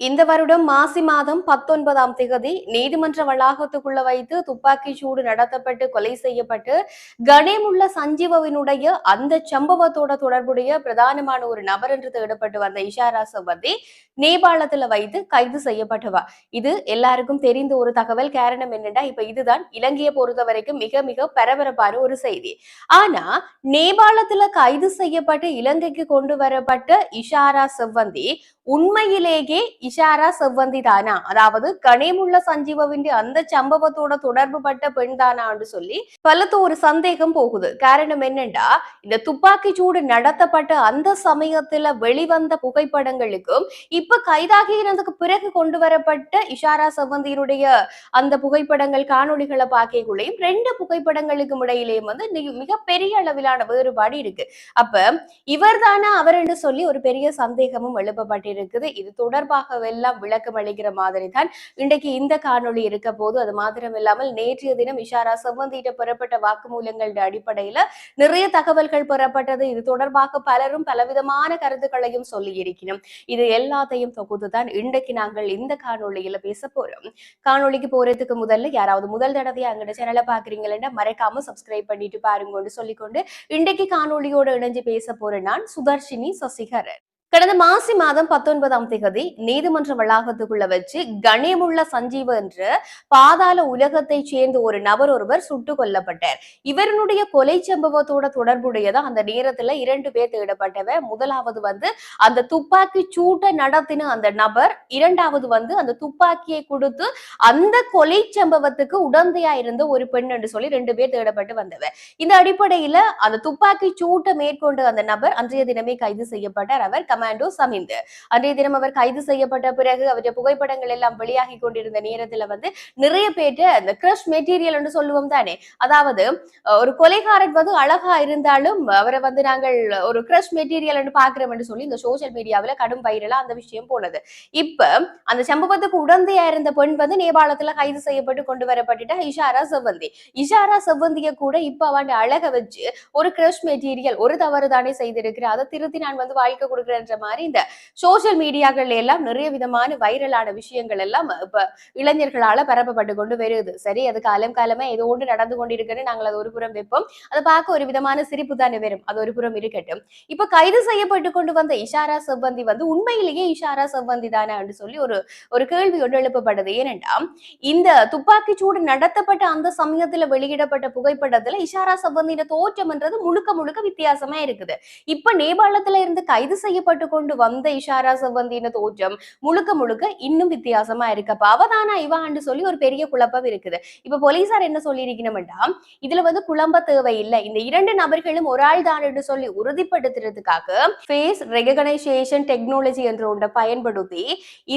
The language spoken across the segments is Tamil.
இந்த வருடம் மாசி மாதம் பத்தொன்பதாம் திகதி நீதிமன்ற வளாகத்துக்குள்ள வைத்து துப்பாக்கி சூடு நடத்தப்பட்டு கொலை செய்யப்பட்டு கணேமுள்ள சஞ்சீவவினுடைய அந்த சம்பவத்தோட தொடர்புடைய பிரதானமான ஒரு நபர் என்று தேடப்பட்டு வந்த இஷாரா சவதி நேபாளத்துல வைத்து கைது செய்யப்பட்டவா. இது எல்லாருக்கும் தெரிந்த ஒரு தகவல் காரணம் என்னன்னா இப்ப இதுதான் இலங்கையை பொறுத்த வரைக்கும் மிக மிக பரபரப்பான ஒரு செய்தி. ஆனா நேபாளத்துல கைது செய்யப்பட்டு இலங்கைக்கு கொண்டு வரப்பட்ட இஷாரா செவ்வந்தி உண்மையிலேயே இஷாரா செவ்வந்தி தானா அதாவது கணேமுள்ள சஞ்சீவவின் அந்த சம்பவத்தோட தொடர்பு பட்ட பெண் தானான்னு சொல்லி பலத்து ஒரு சந்தேகம் போகுது காரணம் என்னண்டா இந்த துப்பாக்கி சூடு நடத்தப்பட்ட அந்த சமயத்துல வெளிவந்த புகைப்படங்களுக்கும் இப்ப கைதாகினதுக்கு பிறகு கொண்டு வரப்பட்ட இஷாரா செவ்வந்தியினுடைய அந்த புகைப்படங்கள் காணொளிகளை பார்க்கக்குள்ளேயும் ரெண்டு புகைப்படங்களுக்கும் இடையிலேயும் வந்து மிகப்பெரிய அளவிலான வேறுபாடு இருக்கு அப்ப இவர்தானா அவர் என்று சொல்லி ஒரு பெரிய சந்தேகமும் எழுப்பப்பட்டிருக்குது இது தொடர்பாக எல்லாம் விளக்கம் அளிக்கிற மாதிரி தான் இன்றைக்கு இந்த காணொளி இருக்க போது அது மாத்திரம் இல்லாமல் நேற்றைய தினம் இஷாரா செவ்வந்தியிட்ட பெறப்பட்ட வாக்குமூலங்களோட அடிப்படையில நிறைய தகவல்கள் பெறப்பட்டது. இது தொடர்பாக பலரும் பலவிதமான கருத்துக்களையும் சொல்லி இருக்கணும் இது எல்லாத்தையும் தொகுத்து தான் இன்றைக்கு நாங்கள் இந்த காணொளியில பேச போறோம். காணொளிக்கு போறதுக்கு முதல்ல யாராவது முதல் தடவையா எங்களோட சேனலை பாக்குறீங்கன்னா மறக்காம சப்ஸ்கிரைப் பண்ணிட்டு பாருங்கன்னு சொல்லிக்கொண்டு இன்றைக்கு காணொளியோட இணைஞ்சு பேச போறேன் நான் சுதர்ஷினி சசிகரன். கடந்த மாசி மாதம் பத்தொன்பதாம் தேதி நீதிமன்ற வளாகத்துக்குள்ள வச்சு கணேமுள்ள சஞ்சீவ என்ற பாதாள உலகத்தை சேர்ந்த ஒரு நபர் ஒருவர் சுட்டுக் கொல்லப்பட்டார். இவருடைய கொலை சம்பவத்தோட தொடர்புடையதா அந்த நேரத்துல இரண்டு பேர் தேடப்பட்டவ. முதலாவது வந்து அந்த துப்பாக்கி சூட்டை நடத்தின அந்த நபர் இரண்டாவது வந்து அந்த துப்பாக்கியை கொடுத்து அந்த கொலை சம்பவத்துக்கு உடந்தையா இருந்த ஒரு பெண் என்று சொல்லி ரெண்டு பேர் தேடப்பட்டு வந்தவ. இந்த அடிப்படையில அந்த துப்பாக்கி சூட்டை மேற்கொண்ட அந்த நபர் அன்றைய தினமே கைது செய்யப்பட்டார். அவர் கமாண்டோ சமிந்த். அன்றைய தினம் அவர் கைது செய்யப்பட்ட பிறகு அவருடைய புகைப்படங்கள் எல்லாம் வெளியாகி கொண்டிருந்த நேரத்துல வந்து நிறைய பேர்ட்ட அந்த கிரஷ் மெட்டீரியல் என்று சொல்லுவோம் தானே. அதாவது ஒரு கொலைகாரன் வந்து அழகா இருந்தாலும் அவரை வந்து நாங்கள் ஒரு கிரஷ் மெட்டீரியல் என்று பாக்குறோம் என்று சொல்லி இந்த சோசியல் மீடியாவில கடும் வைரலா அந்த விஷயம் போனது. இப்ப அந்த சம்பவத்துக்கு உடந்தையா இருந்த பெண் வந்து நேபாளத்துல கைது செய்யப்பட்டு கொண்டு வரப்பட்டுட்டா இஷாரா செவ்வந்தி. இஷாரா செவ்வந்திய கூட இப்ப அவன் அழக வச்சு ஒரு கிரஷ் மெட்டீரியல் ஒரு தவறு தானே செய்திருக்கிறேன் அதை திருத்தி நான் வந்து வாழ்க்கை அப்படின்ற மாதிரி இந்த சோசியல் மீடியாக்கள் எல்லாம் நிறைய விதமான வைரலான விஷயங்கள் எல்லாம் இப்ப இளைஞர்களால பரப்பப்பட்டு கொண்டு வருது. சரி அது காலம் காலமா ஏதோ ஒன்று நடந்து கொண்டிருக்குன்னு நாங்கள் அது ஒரு புறம் வைப்போம். அதை பார்க்க ஒரு விதமான சிரிப்பு தானே வரும். அது ஒரு புறம் இருக்கட்டும். இப்ப கைது செய்யப்பட்டு கொண்டு வந்த இஷாரா செவ்வந்தி வந்து உண்மையிலேயே இஷாரா செவ்வந்தி தானே என்று சொல்லி ஒரு ஒரு கேள்வி ஒன்று எழுப்பப்பட்டது. ஏனென்றா இந்த துப்பாக்கி சூடு நடத்தப்பட்ட அந்த சமயத்துல வெளியிடப்பட்ட புகைப்படத்துல இஷாரா செவ்வந்தியோட தோற்றம்ன்றது முழுக்க முழுக்க வித்தியாசமா இருக்குது. இப்ப நேபாளத்துல இருந்து கைது செய்யப்பட்டு கொண்டு வந்த இஷாரா செவ்வந்தின தோற்றம் முழுக்க முழுக்க இன்னும் வித்தியாசமா இருக்கு. அப்ப அவதானா இவான்னு சொல்லி ஒரு பெரிய குழப்பம் இருக்குது. இப்ப போலீசார் என்ன சொல்லியிருக்கணும்டா இதுல வந்து குழம்ப தேவையில்லை. இந்த இரண்டு நபர்களும் ஒரு ஆள் தான் என்று சொல்லி உறுதிப்படுத்துறதுக்காக ஃபேஸ் ரெகனைசேஷன் டெக்னாலஜி என்ற ஒன்றை பயன்படுத்தி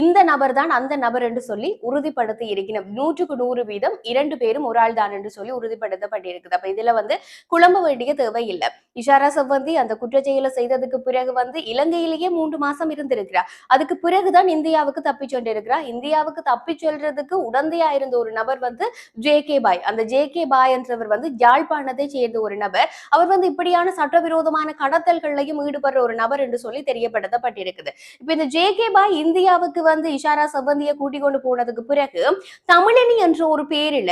இந்த நபர் தான் அந்த நபர் என்று சொல்லி உறுதிப்படுத்தி இருக்கணும். நூற்றுக்கு நூறு வீதம் இரண்டு பேரும் ஒரு ஆள் தான் என்று சொல்லி உறுதிப்படுத்தப்பட்டிருக்குது. அப்ப இதுல வந்து குழம்ப வேண்டிய தேவை இல்லை இஷாரா செவ்வந்தி அந்த குற்றச்செயலை செய்ததுக்கு பிறகு வந்து சிறையிலேயே மூன்று மாசம் இருந்திருக்கிறார். அதுக்கு பிறகுதான் இந்தியாவுக்கு தப்பி சென்றிருக்கிறார். இந்தியாவுக்கு தப்பி செல்றதுக்கு உடந்தையா இருந்த ஒரு நபர் வந்து ஜே கே பாய். அந்த ஜே கே பாய் என்றவர் வந்து யாழ்ப்பாணத்தை சேர்ந்த ஒரு நபர். அவர் வந்து இப்படியான சட்டவிரோதமான கடத்தல்களையும் ஈடுபடுற ஒரு நபர் என்று சொல்லி தெரியப்படுத்தப்பட்டிருக்குது. இப்ப இந்த ஜே கே பாய் இந்தியாவுக்கு வந்து இஷாரா செவ்வந்தியை கூட்டிக் கொண்டு போனதுக்கு பிறகு தமிழினி என்ற ஒரு பேரில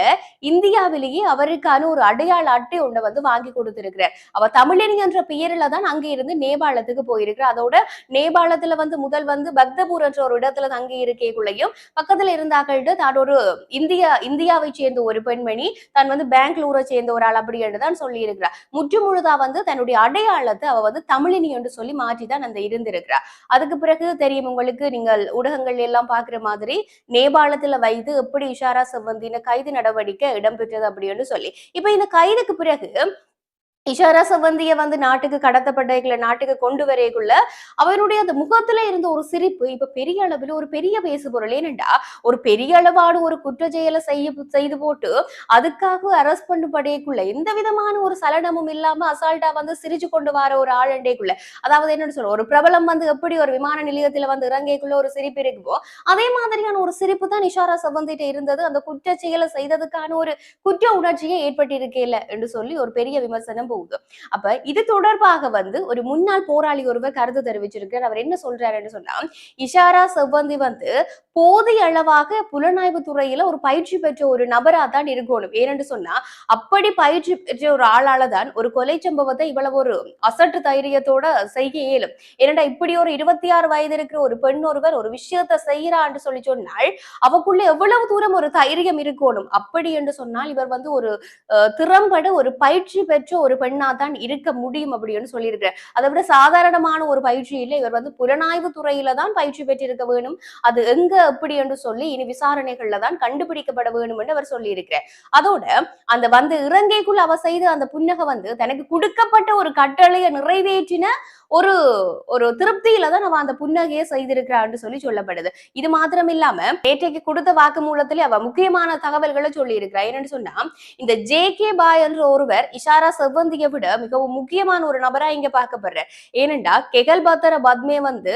இந்தியாவிலேயே அவருக்கான ஒரு அடையாள அட்டை ஒன்றை வந்து வாங்கி கொடுத்திருக்கிறார். அவர் தமிழினி என்ற பெயரில தான் அங்க இருந்து நேபாளத்துக்கு போயிருக்கிறார். அதோட நேபாளத்துல வந்து முதல் வந்து பக்தபூர் என்ற ஒரு இடத்துல தங்கி இருக்கக்குள்ளேயும் பக்கத்துல இருந்தாக்கள்ட்டு தான் ஒரு இந்தியா இந்தியாவை சேர்ந்த ஒரு பெண்மணி தான் வந்து பெங்களூரை சேர்ந்த ஒரு ஆள் அப்படி என்று தான் சொல்லி இருக்கிறார் முற்று முழுதா வந்து தன்னுடைய அடையாளத்தை அவ வந்து தமிழினி என்று சொல்லி மாற்றி தான் அந்த இருந்திருக்கிறார். அதுக்கு பிறகு தெரியும் உங்களுக்கு நீங்கள் ஊடகங்கள் எல்லாம் பாக்குற மாதிரி நேபாளத்துல வைத்து எப்படி இஷாரா செவ்வந்தின கைது நடவடிக்கை இடம்பெற்றது அப்படின்னு சொல்லி. இப்ப இந்த கைதுக்கு பிறகு இஷாரா சம்பந்திய வந்து நாட்டுக்கு கடத்தப்பட்ட நாட்டுக்கு கொண்டு வரைக்குள்ள அவருடைய அந்த முகத்துல இருந்த ஒரு சிரிப்பு இப்ப பெரிய அளவில் ஒரு பெரிய பேசு பொருள் ஏனென்றா ஒரு பெரிய அளவான ஒரு குற்ற செயலை செய்ய செய்து போட்டு அதுக்காக அரெஸ்ட் பண்ணு படையக்குள்ள எந்த விதமான ஒரு சலனமும் இல்லாம அசால்ட்டா வந்து சிரிச்சு கொண்டு வர ஒரு ஆளண்டைக்குள்ள அதாவது என்னன்னு சொல்ல ஒரு பிரபலம் வந்து எப்படி ஒரு விமான நிலையத்துல வந்து இறங்கைக்குள்ள ஒரு சிரிப்பு இருக்குவோ அதே மாதிரியான ஒரு சிரிப்பு தான் இஷாரா சம்பந்திட்ட இருந்தது. அந்த குற்ற செயலை செய்ததுக்கான ஒரு குற்ற உணர்ச்சியே இல்லை என்று சொல்லி ஒரு பெரிய விமர்சனம் போகும் போகுது. அப்ப இது தொடர்பாக வந்து ஒரு முன்னாள் போராளி ஒருவர் கருத்து தெரிவிச்சிருக்கார் அவர் என்ன சொல்றாருன்னு சொன்னா இஷாரா செவ்வந்தி வந்து போதிய அளவாக புலனாய்வு துறையில ஒரு பயிற்சி பெற்ற ஒரு நபரா தான் இருக்கணும். ஏனென்று சொன்னா அப்படி பயிற்சி பெற்ற ஒரு ஆளால தான் ஒரு கொலை சம்பவத்தை இவ்வளவு ஒரு அசட்டு தைரியத்தோட செய்ய இயலும். ஏனென்றா இப்படி ஒரு இருபத்தி ஆறு வயது இருக்கிற ஒரு பெண் ஒருவர் ஒரு விஷயத்தை செய்யறான்னு சொல்லி சொன்னால் அவக்குள்ள எவ்வளவு தூரம் ஒரு தைரியம் இருக்கணும்? அப்படி என்று சொன்னால் இவர் வந்து ஒரு திறம்பட ஒரு பயிற்சி பெற்ற ஒரு பெண்ணா தான் இருக்க முடியும் அப்படின்னு சொல்லியிருக்கிறார். அதை விட சாதாரணமான ஒரு பயிற்சி இல்லை. இவர் வந்து புலனாய்வு துறையில தான் பயிற்சி பெற்றிருக்க வேணும். அது எங்க எப்படி என்று சொல்லி இனி விசாரணைகள்ல தான் கண்டுபிடிக்கப்பட வேணும் என்று அவர் சொல்லியிருக்கிறார். அதோட அந்த வந்து இறங்கைக்குள்ள அவ செய்த அந்த புன்னகை வந்து தனக்கு கொடுக்கப்பட்ட ஒரு கட்டளையை நிறைவேற்றின ஒரு ஒரு திருப்தியில தான் அவ அந்த புன்னகையை செய்திருக்கிறான்னு சொல்லி சொல்லப்படுது. இது மாத்திரம் இல்லாம நேற்றைக்கு கொடுத்த வாக்குமூலத்திலே அவ முக்கியமான தகவல்களை சொல்லி இருக்கிறா என்னன்னு சொன்னா இந்த ஜே கே பாய் என்ற ஒருவர் இஷாரா செவ்வந்த் செவ்வந்தியை விட மிகவும் முக்கியமான ஒரு நபரா இங்க பார்க்கப்படுறார். ஏனென்றா கெகல் பத்தர பத்மே வந்து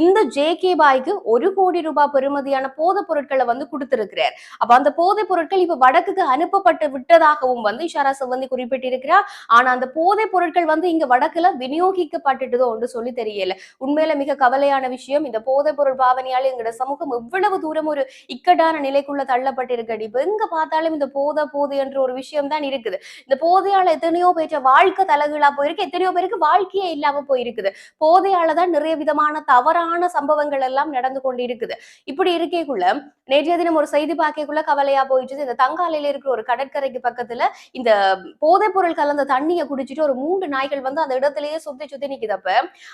இந்த ஜே கே பாய்க்கு ஒரு கோடி ரூபாய் பெறுமதியான போதைப் பொருட்களை வந்து கொடுத்திருக்கிறார். அப்ப அந்த போதைப் பொருட்கள் இப்ப வடக்குக்கு அனுப்பப்பட்டு விட்டதாகவும் வந்து இஷாரா செவ்வந்தி குறிப்பிட்டிருக்கிறார். ஆனா அந்த போதைப் பொருட்கள் வந்து இங்க வடக்குல விநியோகிக்கப்பட்டுட்டதோ ஒன்று சொல்லி தெரியல. உண்மையில மிக கவலையான விஷயம் இந்த போதைப் பொருள் பாவனையால எங்களோட சமூகம் எவ்வளவு தூரம் ஒரு இக்கட்டான நிலைக்குள்ள தள்ளப்பட்டிருக்கு இப்ப எங்க பார்த்தாலும் இந்த போதை போதை என்ற ஒரு விஷயம் தான் இருக்குது. இந்த போதையால எத்தனையோ வாழ்க்கை தலைகீழா போயிருக்கு எத்தனையோ பேருக்கு வாழ்க்கையே இல்லாம போயிருக்குது. போதையாலதான் நிறைய விதமான தவறான சம்பவங்கள் எல்லாம் நடந்து கொண்டு இருக்குது இப்படி இருக்கேக்குள்ள நேற்றைய தினம் ஒரு செய்தி பார்க்கக்குள்ள கவலையா போயிட்டு இந்த தங்காலையில இருக்கிற ஒரு கடற்கரைக்கு பக்கத்துல இந்த போதைப் பொருள் கலந்த தண்ணியை குடிச்சிட்டு ஒரு மூன்று நாய்கள் வந்து அந்த இடத்துலயே சுத்தி சுத்தி நிக்குதப்ப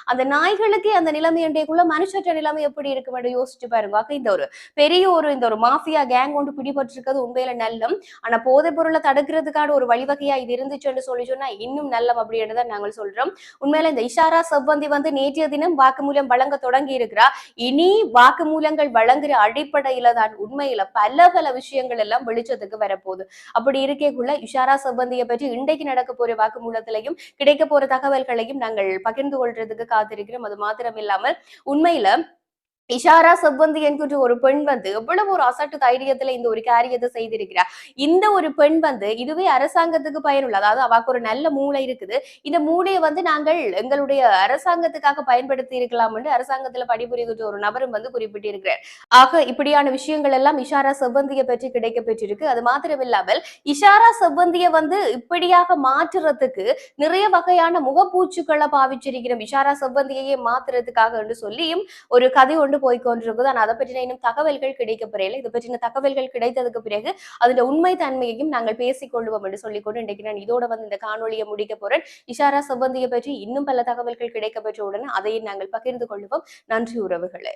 அந்த நாய்களுக்கே அந்த நிலைமை என்றைக்குள்ள மனுஷற்ற நிலைமை எப்படி இருக்கும் என்று யோசிச்சு பாருங்க. இந்த ஒரு பெரிய ஒரு இந்த ஒரு மாஃபியா கேங் ஒன்று பிடிபட்டிருக்கிறது உண்மையில நல்லம். ஆனா போதைப் பொருளை தடுக்கிறதுக்கான ஒரு வழிவகையா இது இருந்துச்சுன்னு சொல்லி சொன்னா இன்னும் நல்லம் அப்படின்றத நாங்கள் சொல்றோம். உண்மையில இந்த இஷாரா செவ்வந்தி வந்து நேற்றைய தினம் வாக்குமூலம் வழங்க தொடங்கி இருக்கிறா. இனி வாக்குமூலங்கள் வழங்குற அடிப்படையில தான் உண்மையில பல பல விஷயங்கள் எல்லாம் வெளிச்சத்துக்கு வரப்போகுது. அப்படி இருக்கேக்குள்ள இஷாரா செவ்வந்தியை பற்றி இன்றைக்கு நடக்க போற வாக்குமூலத்திலையும் கிடைக்க போற தகவல்களையும் நாங்கள் பகிர்ந்து கொள்றதுக்கு காத்திருக்கிறோம். அது மாத்திரம் இல்லாமல் உண்மையில இஷாரா செவ்வந்தி என்கின்ற ஒரு பெண் வந்து எவ்வளவு ஒரு அசட்டு தைரியத்துல இந்த ஒரு காரியத்தை செய்திருக்கிறார் இந்த ஒரு பெண் வந்து இதுவே அரசாங்கத்துக்கு பயனுள்ள அதாவது அவாக்கு ஒரு நல்ல மூளை இருக்குது. இந்த மூளையை வந்து நாங்கள் எங்களுடைய அரசாங்கத்துக்காக பயன்படுத்தி இருக்கலாம் என்று அரசாங்கத்துல பணிபுரிகின்ற ஒரு நபரும் வந்து குறிப்பிட்டிருக்கிறார். ஆக இப்படியான விஷயங்கள் எல்லாம் இஷாரா செவ்வந்தியை பற்றி கிடைக்க பெற்றிருக்கு. அது மாத்திரமில்லாமல் இஷாரா செவ்வந்தியை வந்து இப்படியாக மாற்றுறதுக்கு நிறைய வகையான முகப்பூச்சுக்களை பாவிச்சிருக்கிறோம். இஷாரா செவ்வந்தியையே மாத்துறதுக்காக என்று சொல்லியும் ஒரு கதை ஒன்று போய்கொண்டிருக்குது ஆனால் அதை பற்றின இன்னும் தகவல்கள் கிடைக்கப்பெறையில இது பற்றின தகவல்கள் கிடைத்ததுக்கு பிறகு அதோட உண்மை தன்மையையும் நாங்கள் பேசிக்கொள்வோம் என்று சொல்லிக்கொண்டு இன்றைக்கு நான் இதோட வந்து இந்த காணொலியை முடிக்க போறேன். இஷாரா செவ்வந்தியை பற்றி இன்னும் பல தகவல்கள் கிடைக்கப்பெற்ற உடனே அதையும் நாங்கள் பகிர்ந்து கொள்வோம். நன்றி உறவுகளே.